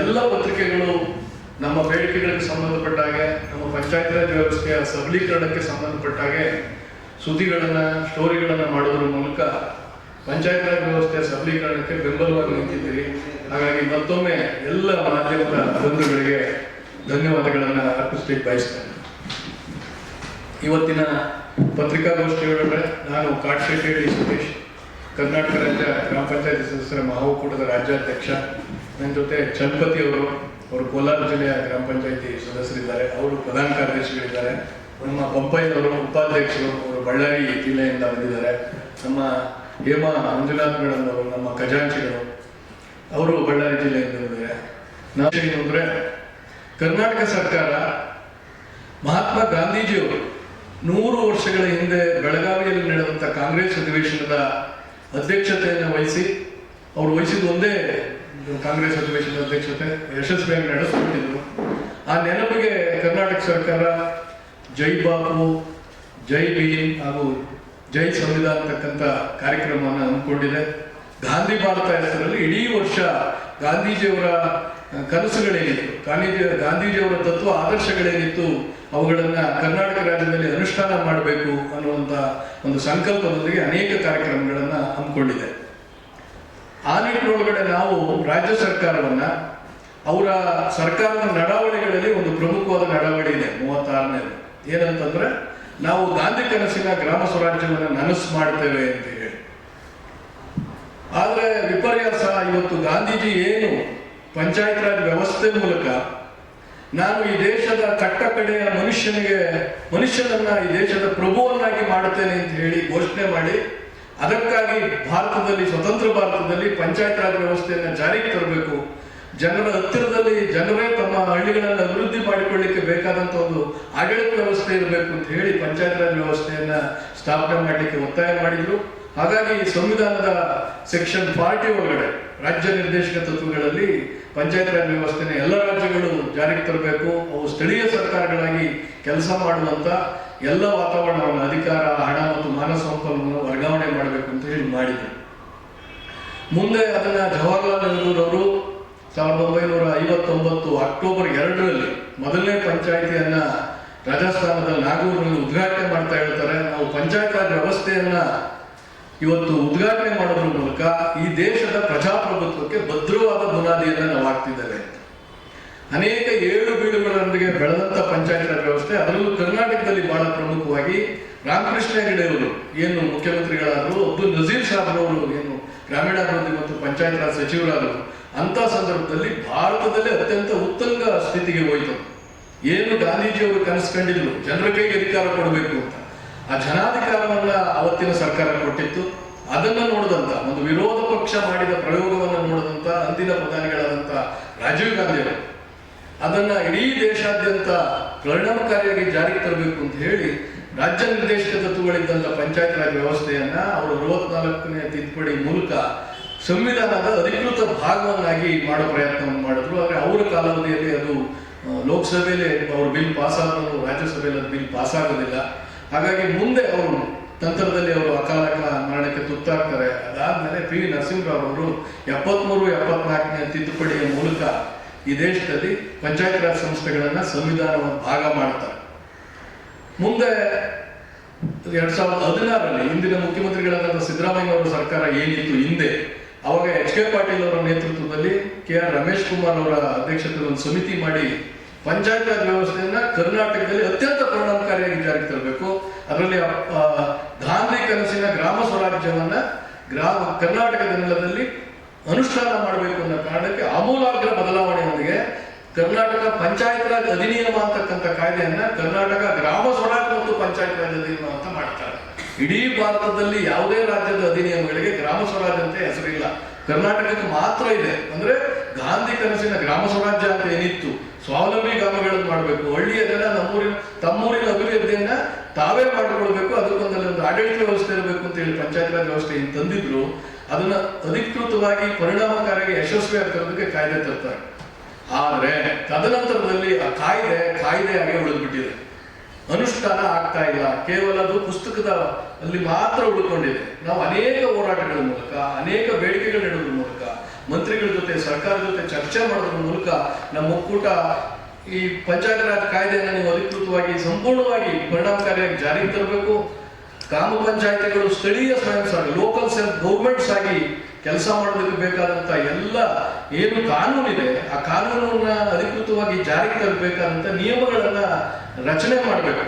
ಎಲ್ಲ ಪತ್ರಿಕೆಗಳು ನಮ್ಮ ಬೇಡಿಕೆಗಳಿಗೆ ಹಾಗೆ ನಮ್ಮ ಪಂಚಾಯತ್ ರಾಜ್ ವ್ಯವಸ್ಥೆಯ ಸಬಲೀಕರಣಕ್ಕೆ ಸಂಬಂಧಪಟ್ಟ ಹಾಗೆ ಸುದ್ದಿಗಳನ್ನು, ಸ್ಟೋರಿಗಳನ್ನು ಮಾಡೋದ್ರ ಮೂಲಕ ಪಂಚಾಯತ್ ರಾಜ್ ವ್ಯವಸ್ಥೆಯ ಸಬಲೀಕರಣಕ್ಕೆ ಬೆಂಬಲವಾಗಿ ನಿಂತಿದ್ದೀರಿ. ಹಾಗಾಗಿ ಮತ್ತೊಮ್ಮೆ ಎಲ್ಲ ಮಾಧ್ಯಮದ ಬಂಧುಗಳಿಗೆ ಧನ್ಯವಾದಗಳನ್ನು ಅರ್ಪಿಸ್ಲಿಕ್ಕೆ ಬಯಸ್ತೇನೆ. ಇವತ್ತಿನ ಪತ್ರಿಕಾಗೋಷ್ಠಿಯೊಳಗಡೆ ನಾನು ಕಾಟ್ಶೆಟ್ಟಿ ಸತೀಶ್, ಕರ್ನಾಟಕ ರಾಜ್ಯ ಗ್ರಾಮ ಪಂಚಾಯತ್ ಸದಸ್ಯರ ಮಹಾಕೂಟದ ರಾಜ್ಯಾಧ್ಯಕ್ಷ ನನ್ನ ಜೊತೆ ಚಲಪತಿ ಅವರು ಅವರು ಕೋಲಾರ ಜಿಲ್ಲೆಯ ಗ್ರಾಮ ಪಂಚಾಯತಿ ಸದಸ್ಯರಿದ್ದಾರೆ. ಅವರು ಪ್ರಧಾನ ಕಾರ್ಯದರ್ಶಿಗಳಿದ್ದಾರೆ. ನಮ್ಮ ಪಂಪಯ್ಯನವರು ಉಪಾಧ್ಯಕ್ಷರು, ಅವರು ಬಳ್ಳಾರಿ ಜಿಲ್ಲೆಯಿಂದ ಬಂದಿದ್ದಾರೆ. ನಮ್ಮ ಹೇಮಾ ಅವರು, ನಮ್ಮ ಖಜಾಂಚಿಗಳು, ಅವರು ಬಳ್ಳಾರಿ ಜಿಲ್ಲೆಯಿಂದ ಬಂದಿದ್ದಾರೆ. ನಾವು ಅಂದರೆ ಕರ್ನಾಟಕ ಸರ್ಕಾರ ಮಹಾತ್ಮ ಗಾಂಧೀಜಿಯವರು ನೂರು ವರ್ಷಗಳ ಹಿಂದೆ ಬೆಳಗಾವಿಯಲ್ಲಿ ನಡೆದಂಥ ಕಾಂಗ್ರೆಸ್ ಅಧಿವೇಶನದ ಅಧ್ಯಕ್ಷತೆಯನ್ನು ವಹಿಸಿ, ಅವರು ವಹಿಸಿದ ಒಂದೇ ಕಾಂಗ್ರೆಸ್ ಅಧಿವೇಶನದ ಅಧ್ಯಕ್ಷತೆ, ಯಶಸ್ವಿಯಾಗಿ ನಡೆಸ್ಕೊಂಡಿದ್ರು ಆ ನೆನಪಿಗೆ ಕರ್ನಾಟಕ ಸರ್ಕಾರ ಜೈ ಬಾಪು, ಜೈ ಭೀಮ್ ಹಾಗೂ ಜೈ ಸಂವಿಧಾನ ಅಂತಕ್ಕಂಥ ಕಾರ್ಯಕ್ರಮವನ್ನು ಹಮ್ಮಿಕೊಂಡಿದೆ. ಗಾಂಧಿ ಭಾರತ ಹೆಸರಲ್ಲಿ ಇಡೀ ವರ್ಷ ಗಾಂಧೀಜಿಯವರ ಕನಸುಗಳೇನಿತ್ತು. ಗಾಂಧೀಜಿ, ಗಾಂಧೀಜಿಯವರ ತತ್ವ, ಆದರ್ಶಗಳೇನಿತ್ತು, ಅವುಗಳನ್ನು ಕರ್ನಾಟಕ ರಾಜ್ಯದಲ್ಲಿ ಅನುಷ್ಠಾನ ಮಾಡಬೇಕು ಅನ್ನುವಂಥ ಒಂದು ಸಂಕಲ್ಪದೊಂದಿಗೆ ಅನೇಕ ಕಾರ್ಯಕ್ರಮಗಳನ್ನು ಹಮ್ಮಿಕೊಂಡಿದೆ. ಆ ನಿಟ್ಟಿನೊಳಗಡೆ ನಾವು ರಾಜ್ಯ ಸರ್ಕಾರವನ್ನ, ಅವರ ಸರ್ಕಾರದ ನಡಾವಳಿಗಳಲ್ಲಿ ಒಂದು ಪ್ರಮುಖವಾದ ನಡಾವಳಿ ಇದೆ ಮೂವತ್ತಾರನೇದು ಏನಂತಂದ್ರೆ, ನಾವು ಗಾಂಧಿ ಕನಸಿನ ಗ್ರಾಮ ಸ್ವರಾಜ್ಯವನ್ನು ನನಸು ಮಾಡ್ತೇವೆ ಅಂತ ಹೇಳಿ ಆದ್ರೆ ವಿಪರ್ಯಾಸ ಇವತ್ತು ಗಾಂಧೀಜಿ ಏನು ಪಂಚಾಯತ್ ರಾಜ್ ವ್ಯವಸ್ಥೆ ಮೂಲಕ ನಾನು ಈ ದೇಶದ ಕಟ್ಟ ಕಡೆಯ ಮನುಷ್ಯನಿಗೆ, ಮನುಷ್ಯನನ್ನ ಈ ದೇಶದ ಪ್ರಭುವನ್ನಾಗಿ ಮಾಡುತ್ತೇನೆ ಅಂತ ಹೇಳಿ ಘೋಷಣೆ ಮಾಡಿ ಅದಕ್ಕಾಗಿ ಭಾರತದಲ್ಲಿ, ಸ್ವತಂತ್ರ ಭಾರತದಲ್ಲಿ ಪಂಚಾಯತ್ ರಾಜ್ ವ್ಯವಸ್ಥೆಯನ್ನು ಜಾರಿಗೆ ತರಬೇಕು. ಜನರ ಹತ್ತಿರದಲ್ಲಿ ಜನರೇ ತಮ್ಮ ಹಳ್ಳಿಗಳನ್ನು ಅಭಿವೃದ್ಧಿ ಮಾಡಿಕೊಳ್ಳಿಕ್ಕೆ ಬೇಕಾದಂತ ಒಂದು ಆಡಳಿತ ವ್ಯವಸ್ಥೆ ಇರಬೇಕು ಅಂತ ಹೇಳಿ ಪಂಚಾಯತ್ ರಾಜ್ ವ್ಯವಸ್ಥೆಯನ್ನ ಸ್ಥಾಪನೆ ಮಾಡಲಿಕ್ಕೆ ಒತ್ತಾಯ ಮಾಡಿದ್ರು. ಹಾಗಾಗಿ ಸಂವಿಧಾನದ ಸೆಕ್ಷನ್ ಫಾರ್ಟಿ ಒಳಗಡೆ, ರಾಜ್ಯ ನಿರ್ದೇಶಕ ತತ್ವಗಳಲ್ಲಿ ಪಂಚಾಯತ್ ರಾಜ್ ವ್ಯವಸ್ಥೆನ ಎಲ್ಲ ರಾಜ್ಯಗಳು ಜಾರಿಗೆ ತರಬೇಕು. ಅವು ಸ್ಥಳೀಯ ಸರ್ಕಾರಗಳಾಗಿ ಕೆಲಸ ಮಾಡುವಂತ ಎಲ್ಲ ವಾತಾವರಣವನ್ನು ಅಧಿಕಾರ, ಹಣ ಮತ್ತು ಮಾನವ ಸಂಪನ್ಮೂಲ ವರ್ಗಾವಣೆ ಮಾಡಬೇಕು ಅಂತ ಹೇಳಿ ಮಾಡಿದೆ ಮುಂದೆ ಅದನ್ನ ಜವಾಹರ್ಲಾಲ್ ನೆಹರೂರ್ ಅವರು ಸಾವಿರದ ಒಂಬೈನೂರ ಐವತ್ತೊಂಬತ್ತು ಅಕ್ಟೋಬರ್ ಎರಡರಲ್ಲಿ ಮೊದಲನೇ ಪಂಚಾಯಿತಿಯನ್ನ ರಾಜಸ್ಥಾನದ ನಾಗೂರಿನಲ್ಲಿ ಉದ್ಘಾಟನೆ ಮಾಡ್ತಾ ಹೇಳ್ತಾರೆ. ನಾವು ಪಂಚಾಯತ್ ರಾಜ್ ವ್ಯವಸ್ಥೆಯನ್ನ ಇವತ್ತು ಉದ್ಘಾಟನೆ ಮಾಡೋದ್ರ ಮೂಲಕ ಈ ದೇಶದ ಪ್ರಜಾಪ್ರಭುತ್ವಕ್ಕೆ ಭದ್ರವಾದ ಬುನಾದಿಯನ್ನು ನಾವು ಹಾಕ್ತಿದ್ದೇವೆ. ಅನೇಕ ಏಳು ಬೀಳುಗಳೊಂದಿಗೆ ಬೆಳೆದಂತ ಪಂಚಾಯತ್ ರಾಜ್ ವ್ಯವಸ್ಥೆ, ಅದರಲ್ಲೂ ಕರ್ನಾಟಕದಲ್ಲಿ ಬಹಳ ಪ್ರಮುಖವಾಗಿ ರಾಮಕೃಷ್ಣ ಹೆಗಡೆಯವರು ಏನು ಮುಖ್ಯಮಂತ್ರಿಗಳಾದರು ಅಬ್ದುಲ್ ನಜೀರ್ ಸಾಹೇಬ್ರವರು ಏನು ಗ್ರಾಮೀಣಾಭಿವೃದ್ಧಿ ಮತ್ತು ಪಂಚಾಯತ್ ರಾಜ್ ಸಚಿವರಾದರು ಅಂತ ಸಂದರ್ಭದಲ್ಲಿ ಭಾರತದಲ್ಲಿ ಅತ್ಯಂತ ಉತ್ತಂಗ ಸ್ಥಿತಿಗೆ ಹೋಯಿತು. ಏನು ಗಾಂಧೀಜಿಯವರು ಕನಸು ಕಂಡಿದ್ರು ಜನರ ಕೈಗೆ ಅಧಿಕಾರ ಕೊಡಬೇಕು ಅಂತ. ಆ ಜನಾಧಿಕಾರವನ್ನ ಅವತ್ತಿನ ಸರ್ಕಾರ ಕೊಟ್ಟಿತ್ತು. ಅದನ್ನ ನೋಡಿದಂತ, ಒಂದು ವಿರೋಧ ಪಕ್ಷ ಮಾಡಿದ ಪ್ರಯೋಗವನ್ನು ನೋಡಿದಂತ ಅಂದಿನ ಪ್ರಧಾನಿಗಳಾದಂತ ರಾಜೀವ್ ಗಾಂಧಿ ಅವರು ಅದನ್ನ ಇಡೀ ದೇಶಾದ್ಯಂತ ಪರಿಣಾಮಕಾರಿಯಾಗಿ ಜಾರಿಗೆ ತರಬೇಕು ಅಂತ ಹೇಳಿ ರಾಜ್ಯ ನಿರ್ದೇಶಕ ತತ್ವಗಳಿದ್ದಂತ ಪಂಚಾಯತ್ ರಾಜ್ ವ್ಯವಸ್ಥೆಯನ್ನ ಅವರು ಅರವತ್ನಾಲ್ಕನೇ ತಿದ್ದುಪಡಿ ಮೂಲಕ ಸಂವಿಧಾನದ ಅಧಿಕೃತ ಭಾಗವನ್ನಾಗಿ ಮಾಡೋ ಪ್ರಯತ್ನವನ್ನು ಮಾಡಿದ್ರು. ಆದರೆ ಅವರ ಕಾಲಾವಧಿಯಲ್ಲಿ ಅದು ಲೋಕಸಭೆಯಲ್ಲಿ ಅವ್ರ ಬಿಲ್ ಪಾಸ್ ಆಗೋದು ರಾಜ್ಯಸಭೆಯಲ್ಲಿ ಅದು ಬಿಲ್ ಪಾಸ್ ಆಗೋದಿಲ್ಲ. ಹಾಗಾಗಿ ಮುಂದೆ ಅವರು ತಂತ್ರದಲ್ಲಿ ಅವರು ಅಕಾಲಕ ಮರಣಕ್ಕೆ ತುತ್ತಾಗ್ತಾರೆ. ಅದಾದ್ಮೇಲೆ ಪಿ ವಿ ನರಸಿಂಹರಾವ್ ಅವರು ಎಪ್ಪತ್ಮೂರು, ಎಪ್ಪತ್ನಾಲ್ಕನೇ ತಿದ್ದುಪಡಿಯ ಮೂಲಕ ಈ ದೇಶದಲ್ಲಿ ಪಂಚಾಯತ್ ರಾಜ್ ಸಂಸ್ಥೆಗಳನ್ನ ಸಂವಿಧಾನವನ್ನು ಭಾಗ ಮಾಡ್ತಾರೆ. ಮುಂದೆ ಎರಡ್ ಸಾವಿರದ ಹದಿನಾರರಲ್ಲಿ ಇಂದಿನ ಮುಖ್ಯಮಂತ್ರಿಗಳಾದ ಸಿದ್ದರಾಮಯ್ಯ ಅವರ ಸರ್ಕಾರ ಏನಿತ್ತು ಹಿಂದೆ, ಅವಾಗ ಎಚ್ ಕೆ ಪಾಟೀಲ್ ಅವರ ನೇತೃತ್ವದಲ್ಲಿ ಕೆ ಆರ್ ರಮೇಶ್ ಕುಮಾರ್ ಅವರ ಅಧ್ಯಕ್ಷತೆಯಲ್ಲಿ ಒಂದು ಸಮಿತಿ ಮಾಡಿ ಪಂಚಾಯತ್ ರಾಜ್ ವ್ಯವಸ್ಥೆಯನ್ನ ಕರ್ನಾಟಕದಲ್ಲಿ ಅತ್ಯಂತ ಪರಿಣಾಮಕಾರಿಯಾಗಿ ಜಾರಿಗೆ ತರಬೇಕು. ಅದರಲ್ಲಿ ಗಾಂಧಿ ಕನಸಿನ ಗ್ರಾಮ ಸ್ವರಾಜ್ಯವನ್ನ ಗ್ರಾಮ, ಕರ್ನಾಟಕದ ನೆಲದಲ್ಲಿ ಅನುಷ್ಠಾನ ಮಾಡಬೇಕು ಅನ್ನೋ ಕಾರಣಕ್ಕೆ ಆಮೂಲಾಗ್ರ ಬದಲಾವಣೆಯೊಂದಿಗೆ ಕರ್ನಾಟಕ ಪಂಚಾಯತ್ ರಾಜ್ ಅಧಿನಿಯಮ ಅಂತಕ್ಕಂಥ ಕಾಯ್ದೆಯನ್ನ ಕರ್ನಾಟಕ ಗ್ರಾಮ ಸ್ವರಾಜ್ ಮತ್ತು ಪಂಚಾಯತ್ ರಾಜ್ ಅಧಿನಿಯಮ ಅಂತ ಮಾಡ್ತಾರೆ. ಇಡೀ ಭಾರತದಲ್ಲಿ ಯಾವುದೇ ರಾಜ್ಯದ ಅಧಿನಿಯಮಗಳಿಗೆ ಗ್ರಾಮ ಸ್ವರಾಜ್ ಅಂತ ಹೆಸರಿಲ್ಲ. ಕರ್ನಾಟಕಕ್ಕೆ ಮಾತ್ರ ಇದೆ. ಅಂದ್ರೆ ಗಾಂಧಿ ಕನಸಿನ ಗ್ರಾಮ ಸ್ವರಾಜ್ಯ ಅಂತ ಏನಿತ್ತು? ಸ್ವಾವಲಂಬಿ ಗ್ರಾಮಗಳನ್ನು ಮಾಡಬೇಕು. ಹಳ್ಳಿಯದೆಲ್ಲ ನಮ್ಮೂರಿನ ತಮ್ಮೂರಿನ ಅಭಿವೃದ್ಧಿಯನ್ನ ತಾವೇ ಮಾಡಿಕೊಳ್ಬೇಕು. ಅದಕ್ಕೊಂದಲ್ಲಿ ಒಂದು ಆಡಳಿತ ವ್ಯವಸ್ಥೆ ಇರಬೇಕು ಅಂತ ಹೇಳಿ ಪಂಚಾಯತ್ ರಾಜ್ ವ್ಯವಸ್ಥೆ ಏನು ತಂದಿದ್ರು. ಅದನ್ನ ಅಧಿಕೃತವಾಗಿ ಪರಿಣಾಮಕಾರಿಯಾಗಿ ಯಶಸ್ವಿ ತರೋದಕ್ಕೆ ಕಾಯ್ದೆ ತರ್ತಾರೆ. ಆದರೆ ತದನಂತರದಲ್ಲಿ ಆ ಕಾಯ್ದೆ ಕಾಯ್ದೆಯಾಗಿ ಉಳಿದ್ಬಿಟ್ಟಿದೆ. ಅನುಷ್ಠಾನ ಆಗ್ತಾ ಇಲ್ಲ. ಕೇವಲ ಅದು ಪುಸ್ತಕದ ಅಲ್ಲಿ ಮಾತ್ರ ಉಳ್ಕೊಂಡಿದೆ. ನಾವು ಅನೇಕ ಹೋರಾಟಗಳ ಮೂಲಕ, ಅನೇಕ ಬೇಡಿಕೆಗಳು ನೀಡೋದ್ರ ಮೂಲಕ ಮಂತ್ರಿಗಳ ಜೊತೆ, ಸರ್ಕಾರದ ಜೊತೆ ಚರ್ಚೆ ಮಾಡೋದ್ರ ಮೂಲಕ ನಮ್ಮ ಒಕ್ಕೂಟ ಈ ಪಂಚಾಯತ್ ರಾಜ್ ಕಾಯ್ದೆಯನ್ನು ನೀವು ಅಧಿಕೃತವಾಗಿ ಸಂಪೂರ್ಣವಾಗಿ ಪರಿಣಾಮಕಾರಿಯಾಗಿ ಜಾರಿಗೆ ತರಬೇಕು. ಗ್ರಾಮ ಪಂಚಾಯತಿಗಳು ಸ್ಥಳೀಯ ಸ್ವಯಂ ಸೇವಕ ಲೋಕಲ್ ಸೆಲ್ಫ್ ಗೌರ್ಮೆಂಟ್ಸ್ ಆಗಿ ಕೆಲಸ ಮಾಡೋದಕ್ಕೆ ಬೇಕಾದಂತ ಎಲ್ಲ ಏನು ಕಾನೂನಿದೆ ಆ ಕಾನೂನನ್ನ ಅಧಿಕೃತವಾಗಿ ಜಾರಿಗೆ ತರಬೇಕಾದಂತ ನಿಯಮಗಳನ್ನು ರಚನೆ ಮಾಡಬೇಕು.